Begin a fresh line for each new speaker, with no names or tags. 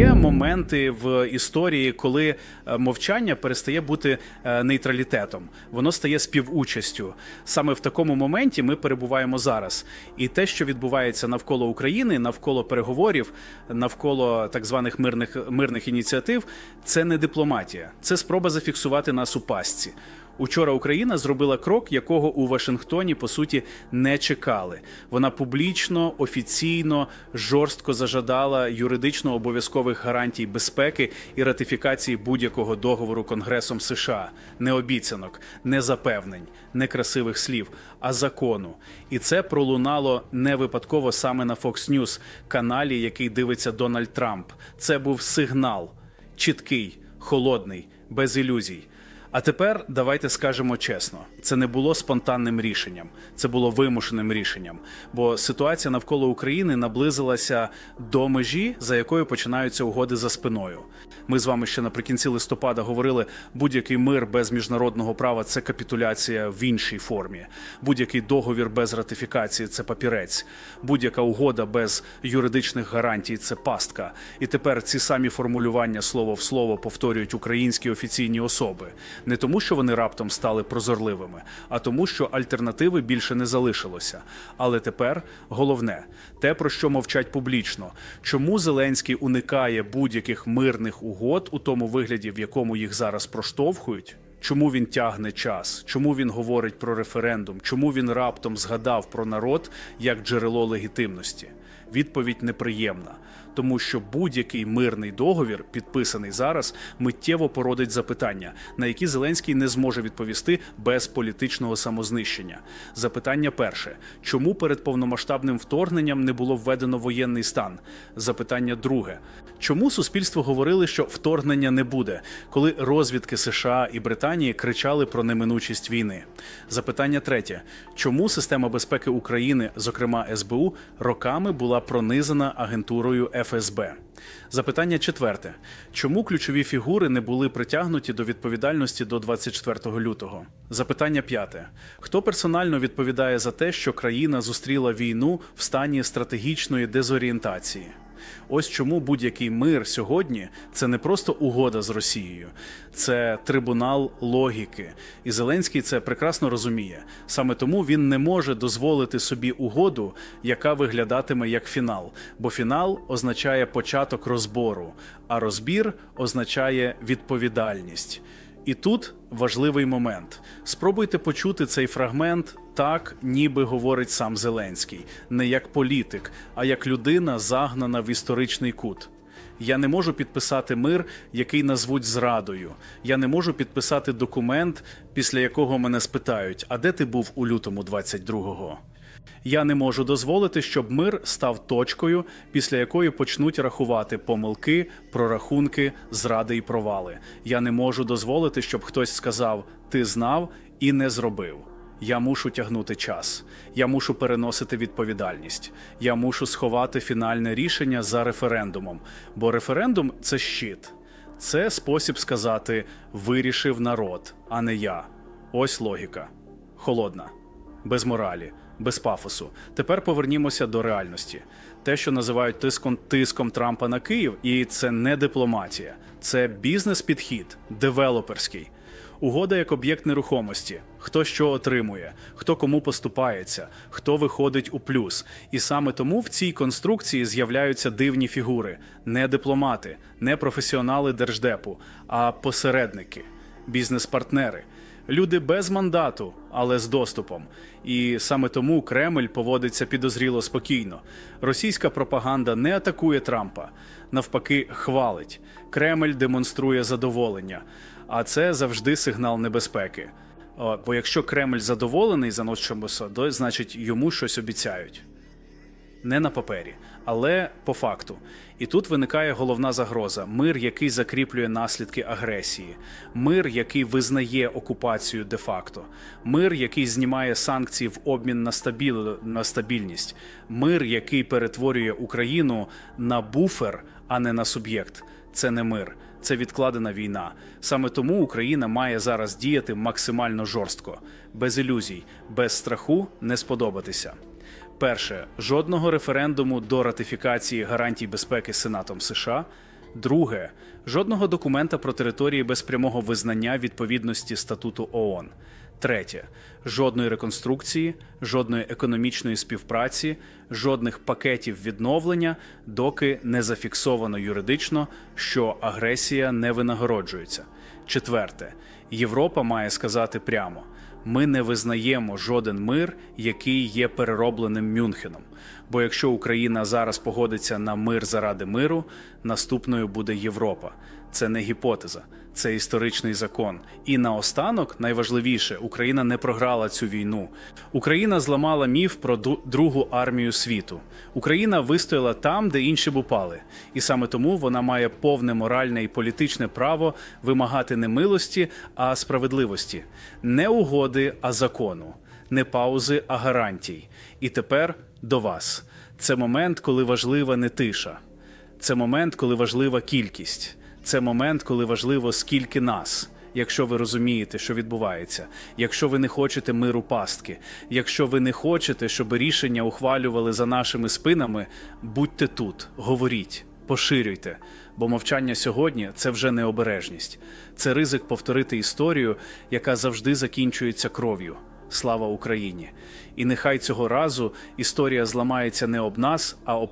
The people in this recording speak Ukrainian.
Є моменти в історії, коли е, мовчання перестає бути е, нейтралітетом, воно стає співучастю. Саме в такому моменті ми перебуваємо зараз. І те, що відбувається навколо України, навколо переговорів, навколо так званих мирних мирних ініціатив, це не дипломатія, це спроба зафіксувати нас у пастці. Учора Україна зробила крок, якого у Вашингтоні по суті не чекали. Вона публічно, офіційно, жорстко зажадала юридично обов'язкових гарантій безпеки і ратифікації будь-якого договору Конгресом США, не обіцянок, не запевнень, не красивих слів, а закону. І це пролунало не випадково саме на Fox News, каналі, який дивиться Дональд Трамп. Це був сигнал чіткий, холодний, без ілюзій. А тепер давайте скажемо чесно: це не було спонтанним рішенням, це було вимушеним рішенням. Бо ситуація навколо України наблизилася до межі, за якою починаються угоди за спиною. Ми з вами ще наприкінці листопада говорили: будь-який мир без міжнародного права це капітуляція в іншій формі. Будь-який договір без ратифікації це папірець, будь-яка угода без юридичних гарантій це пастка. І тепер ці самі формулювання слово в слово повторюють українські офіційні особи не тому, що вони раптом стали прозорливими, а тому, що альтернативи більше не залишилося. Але тепер головне те, про що мовчать публічно, чому Зеленський уникає будь-яких мирних угод у тому вигляді, в якому їх зараз проштовхують. Чому він тягне час? Чому він говорить про референдум? Чому він раптом згадав про народ як джерело легітимності? Відповідь неприємна, тому що будь-який мирний договір, підписаний зараз, миттєво породить запитання, на які Зеленський не зможе відповісти без політичного самознищення. Запитання перше: чому перед повномасштабним вторгненням не було введено воєнний стан? Запитання друге: чому суспільство говорили, що вторгнення не буде, коли розвідки США і Британії кричали про неминучість війни? Запитання третє: чому система безпеки України, зокрема СБУ, роками була пронизана агентурою ФСБ? Запитання четверте: чому ключові фігури не були притягнуті до відповідальності до 24 лютого? Запитання п'яте: хто персонально відповідає за те, що країна зустріла війну в стані стратегічної дезорієнтації? Ось чому будь-який мир сьогодні це не просто угода з Росією, це трибунал логіки. І Зеленський це прекрасно розуміє. Саме тому він не може дозволити собі угоду, яка виглядатиме як фінал. Бо фінал означає початок розбору, а розбір означає відповідальність. І тут важливий момент. Спробуйте почути цей фрагмент так, ніби говорить сам Зеленський, не як політик, а як людина, загнана в історичний кут. Я не можу підписати мир, який назвуть зрадою. Я не можу підписати документ, після якого мене спитають: а де ти був у лютому 22-го? Я не можу дозволити, щоб мир став точкою, після якої почнуть рахувати помилки, прорахунки, зради і провали. Я не можу дозволити, щоб хтось сказав Ти знав і не зробив. Я мушу тягнути час. Я мушу переносити відповідальність. Я мушу сховати фінальне рішення за референдумом. Бо референдум це щит, це спосіб сказати вирішив народ, а не я. Ось логіка. Холодна, без моралі, без пафосу. Тепер повернімося до реальності. Те, що називають тиском тиском Трампа на Київ, і це не дипломатія, це бізнес-підхід, девелоперський. Угода як об'єкт нерухомості, хто що отримує, хто кому поступається, хто виходить у плюс. І саме тому в цій конструкції з'являються дивні фігури: не дипломати, не професіонали держдепу, а посередники, бізнес-партнери. Люди без мандату, але з доступом. І саме тому Кремль поводиться підозріло спокійно. Російська пропаганда не атакує Трампа, навпаки, хвалить. Кремль демонструє задоволення, а це завжди сигнал небезпеки. Бо якщо Кремль задоволений за то значить йому щось обіцяють. Не на папері, але по факту. І тут виникає головна загроза: мир, який закріплює наслідки агресії, мир, який визнає окупацію де-факто, мир, який знімає санкції в обмін на, стабіль... на стабільність, мир, який перетворює Україну на буфер, а не на суб'єкт. Це не мир, це відкладена війна. Саме тому Україна має зараз діяти максимально жорстко, без ілюзій, без страху не сподобатися. Перше, жодного референдуму до ратифікації гарантій безпеки Сенатом США. Друге, жодного документа про території без прямого визнання відповідності статуту ООН. Третє жодної реконструкції, жодної економічної співпраці, жодних пакетів відновлення, доки не зафіксовано юридично, що агресія не винагороджується. Четверте, Європа має сказати прямо: ми не визнаємо жоден мир, який є переробленим Мюнхеном. Бо якщо Україна зараз погодиться на мир заради миру, наступною буде Європа. Це не гіпотеза, це історичний закон. І наостанок, найважливіше, Україна не програла цю війну. Україна зламала міф про другу армію світу. Україна вистояла там, де інші б упали. І саме тому вона має повне моральне і політичне право вимагати не милості, а справедливості, не угоди, а закону, не паузи, а гарантій. І тепер до вас. Це момент, коли важлива не тиша. Це момент, коли важлива кількість. Це момент, коли важливо скільки нас. Якщо ви розумієте, що відбувається, якщо ви не хочете миру пастки, якщо ви не хочете, щоб рішення ухвалювали за нашими спинами, будьте тут, говоріть, поширюйте. Бо мовчання сьогодні це вже не обережність, це ризик повторити історію, яка завжди закінчується кров'ю. Слава Україні! І нехай цього разу історія зламається не об нас, а об.